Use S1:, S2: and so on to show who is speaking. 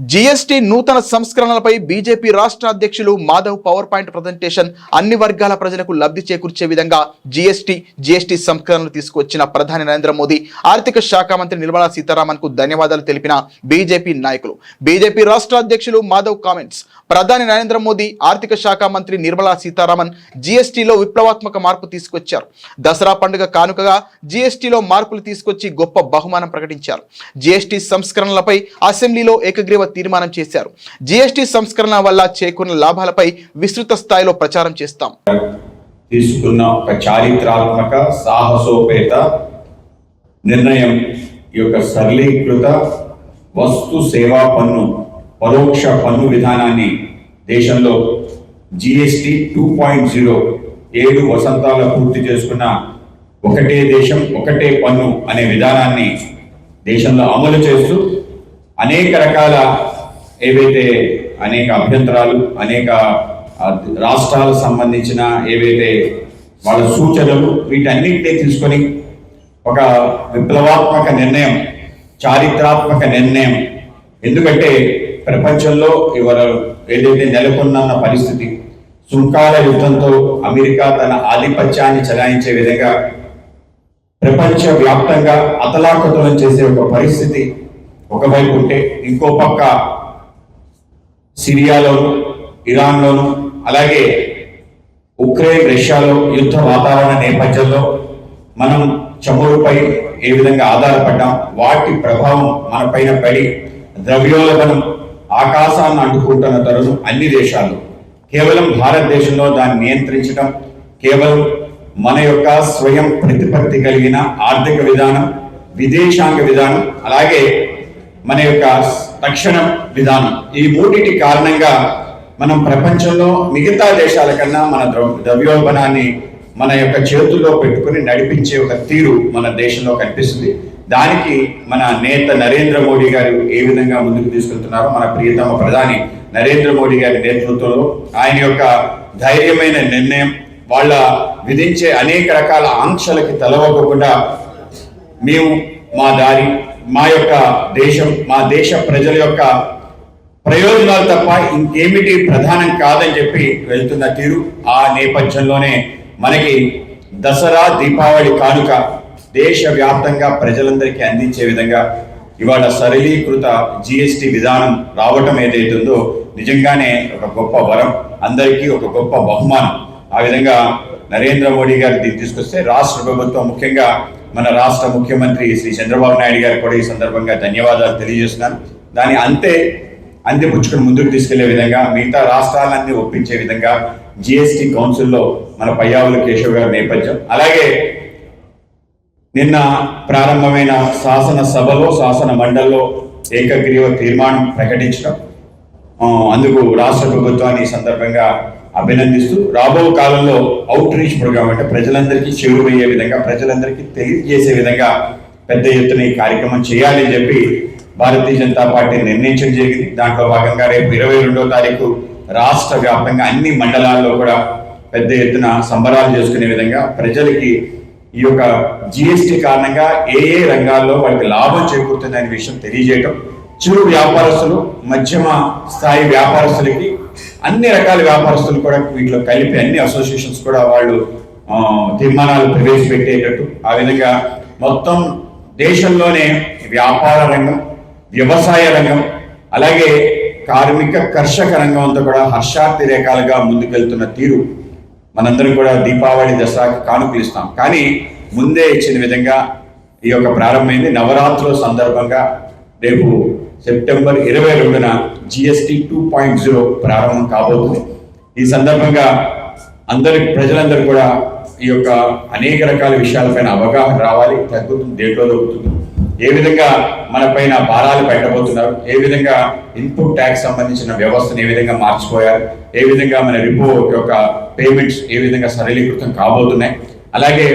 S1: GST నూతన సంస్కరణలపై BJP రాష్ట్ర అధ్యక్షులు మాధవ్ పవర్ పాయింట్ ప్రజెంటేషన్ అన్ని వర్గాల ప్రజలకు లబ్ధి చేకూర్చే విధంగా జీఎస్టీ జీఎస్టీ సంస్కరణలు తీసుకువచ్చిన ప్రధాని నరేంద్ర మోదీ ఆర్థిక శాఖ మంత్రి నిర్మలా సీతారామన్కు ధన్యవాదాలు తెలిపిన బీజేపీ నాయకులు. బీజేపీ రాష్ట్ర అధ్యక్షులు మాధవ్ కామెంట్స్. ప్రధాని నరేంద్ర మోదీ ఆర్థిక శాఖ మంత్రి నిర్మలా సీతారామన్ జీఎస్టీలో విప్లవాత్మక మార్పు తీసుకొచ్చారు. దసరా పండుగ కానుకగా జీఎస్టీలో మార్పులు తీసుకొచ్చి గొప్ప బహుమానం ప్రకటించారు. జీఎస్టీ సంస్కరణలపై అసెంబ్లీలో ఏకగ్రీవ తీర్మానం చేశారు. జీఎస్టీ సంస్కరణ వల్ల చేకూరిన లాభాలపై విస్తృత స్థాయిలో ప్రచారం చేస్తాం.
S2: తీసుకున్న ఒక చారిత్రాత్మక సాహసోపేత నిర్ణయం ఈ యొక్క సరళీకృత వస్తు సేవా పన్ను పరోక్ష పన్ను విధానాన్ని దేశంలో జిఎస్టి టూ పాయింట్ జీరో ఏడు వసంతాల పూర్తి చేసుకున్న ఒకటే దేశం ఒకటే పన్ను అనే విధానాన్ని దేశంలో అమలు చేస్తూ అనేక రకాల ఏవైతే అనేక అభ్యంతరాలు అనేక రాష్ట్రాలకు సంబంధించిన ఏవైతే వాళ్ళ సూచనలు వీటన్నిటినీ తీసుకొని ఒక విప్లవాత్మక నిర్ణయం చారిత్రాత్మక నిర్ణయం. ఎందుకంటే ప్రపంచంలో ఇవాళ ఏదైతే నెలకొన్న పరిస్థితి సుంకాల యుద్ధంతో అమెరికా తన ఆధిపత్యాన్ని చలాయించే విధంగా ప్రపంచ వ్యాప్తంగా అతలాకుతలం చేసే ఒక పరిస్థితి ఒకవైపు ఉంటే ఇంకో పక్క సిరియాలోను ఇరాన్లోను అలాగే ఉక్రెయిన్ రష్యాలో యుద్ధ వాతావరణ నేపథ్యంలో మనం చమురుపై ఏ విధంగా ఆధారపడ్డాం వాటి ప్రభావం మనపైన పడి ద్రవ్యోల్బణం ఆకాశాన్ని అంటుకుంటున్న తరుణం అన్ని దేశాలు. కేవలం భారతదేశంలో దాన్ని నియంత్రించడం కేవలం మన యొక్క స్వయం ప్రతిపత్తి కలిగిన ఆర్థిక విధానం విదేశాంగ విధానం అలాగే మన యొక్క తక్షణం విధానం. ఈ మూడింటి కారణంగా మనం ప్రపంచంలో మిగతా దేశాల కన్నా మన ద్రవ ద్రవ్యోల్బణాన్ని మన యొక్క చేతుల్లో పెట్టుకుని నడిపించే ఒక తీరు మన దేశంలో కనిపిస్తుంది. దానికి మన నేత నరేంద్ర మోడీ గారు ఏ విధంగా ముందుకు తీసుకెళ్తున్నారో మన ప్రియతమ ప్రధాని నరేంద్ర మోడీ గారి నేతృత్వంలో ఆయన యొక్క ధైర్యమైన నిర్ణయం వాళ్ళ విధించే అనేక రకాల ఆంక్షలకి తలవకుండా మేము మా దారి మా యొక్క దేశం మా దేశ ప్రజల యొక్క ప్రయోజనాలు తప్ప ఇంకేమిటి ప్రధానం కాదని చెప్పి వెళ్తున్న తీరు ఆ నేపథ్యంలోనే మనకి దసరా దీపావళి కానుక దేశవ్యాప్తంగా ప్రజలందరికీ అందించే విధంగా ఇవాళ సరళీకృత జిఎస్టి విధానం రావటం ఏదైతుందో నిజంగానే ఒక గొప్ప వరం అందరికీ ఒక గొప్ప బహుమానం. ఆ విధంగా నరేంద్ర మోడీ గారు తీసుకొస్తే రాష్ట్ర ప్రభుత్వం ముఖ్యంగా మన రాష్ట్ర ముఖ్యమంత్రి శ్రీ చంద్రబాబు నాయుడు గారు కూడా ఈ సందర్భంగా ధన్యవాదాలు తెలియజేస్తున్నాను. దాని అంతే అందిపుచ్చుకుని ముందుకు తీసుకెళ్ళే విధంగా మిగతా రాష్ట్రాలన్నీ ఒప్పించే విధంగా జిఎస్టి కౌన్సిల్లో మన పయ్యావుల కేశవ్ గారి నేపథ్యం అలాగే నిన్న ప్రారంభమైన శాసన సభలో శాసన మండలిలో ఏకగ్రీవ తీర్మానం ప్రకటించడం అందుకు రాష్ట్ర ప్రభుత్వాన్ని ఈ సందర్భంగా అభినందిస్తూ రాబో కాలంలో అవుట్ రీచ్ ప్రోగ్రామ్ అంటే ప్రజలందరికీ చేరువయ్యే విధంగా ప్రజలందరికీ తెలియజేసే విధంగా పెద్ద ఎత్తున ఈ కార్యక్రమం చేయాలని చెప్పి భారతీయ జనతా పార్టీ నిర్ణయించడం జరిగింది. దాంట్లో భాగంగా రేపు ఇరవై రెండో తారీఖు రాష్ట్ర వ్యాప్తంగా అన్ని మండలాల్లో కూడా పెద్ద ఎత్తున సంబరాలు చేసుకునే విధంగా ప్రజలకి ఈ యొక్క జిఎస్టి కారణంగా ఏ ఏ రంగాల్లో వాళ్ళకి లాభం చేకూరుతుందనే విషయం తెలియజేయటం చిరు వ్యాపారస్తులు మధ్యమ స్థాయి వ్యాపారస్తులకి అన్ని రకాల వ్యాపారస్తులు కూడా వీటిలో కలిపి అన్ని అసోసియేషన్స్ కూడా వాళ్ళు తీర్మానాలు ప్రవేశపెట్టేటట్టు ఆ విధంగా మొత్తం దేశంలోనే వ్యాపార రంగం వ్యవసాయ రంగం అలాగే కార్మిక కర్షక రంగం అంతా కూడా హర్షాతిరేకాలుగా ముందుకెళ్తున్న తీరు మనందరం కూడా దీపావళి దసరాకి కానుకలు ఇస్తాం కానీ ముందే ఇచ్చిన విధంగా ఈ యొక్క ప్రారంభమైంది. నవరాత్రుల సందర్భంగా రేపు సెప్టెంబర్ ఇరవై రెండున జిఎస్టి టూ పాయింట్ జీరో ప్రారంభం కాబోతుంది. ఈ సందర్భంగా అందరి ప్రజలందరూ కూడా ఈ యొక్క అనేక రకాల విషయాలపైన అవగాహన రావాలి. తగ్గుతుంది దేంట్లో తగ్గుతుంది ఏ విధంగా మనపైన భారాలు పెట్టబోతున్నారు? ఏ విధంగా ఇన్పుట్ ట్యాక్స్ సంబంధించిన వ్యవస్థను ఏ విధంగా మార్చిపోయారు ఏ విధంగా మన రిపో యొక్క పేమెంట్స్ ఏ విధంగా సరళీకృతం కాబోతున్నాయి? అలాగే